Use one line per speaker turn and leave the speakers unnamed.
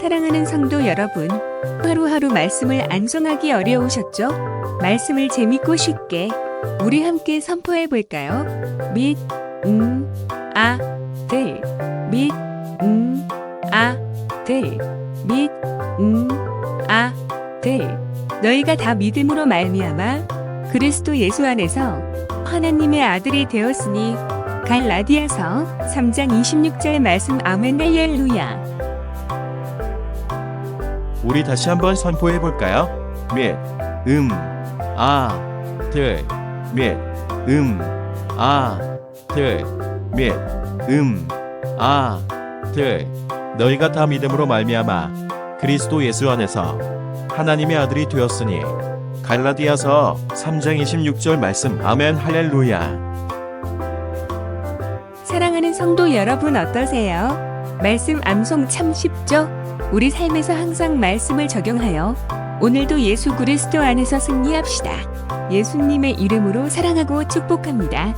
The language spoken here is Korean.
사랑하는 성도 여러분, 하루하루 말씀을 안송하기 어려우셨죠? 말씀을 재밌고 쉽게 우리 함께 선포해 볼까요? 밋, 음, 아, 들, 밋, 음, 아, 들, 밋, 음, 아, 들. 너희가 다 믿음으로 말미암아 그리스도 예수 안에서 하나님의 아들이 되었으니 갈라디아서 3장 26절 말씀 아멘 할렐루야.
우리 다시 한번 선포해 볼까요? 및, 음, 아, 들, 및, 음, 아, 들, 및, 음, 아, 들. 너희가 다 믿음으로 말미암아 그리스도 예수 안에서 하나님의 아들이 되었으니 갈라디아서 3장 26절 말씀 아멘 할렐루야.
사랑하는 성도 여러분 어떠세요? 말씀 암송 참 쉽죠? 우리 삶에서 항상 말씀을 적용하여 오늘도 예수 그리스도 안에서 승리합시다. 예수님의 이름으로 사랑하고 축복합니다.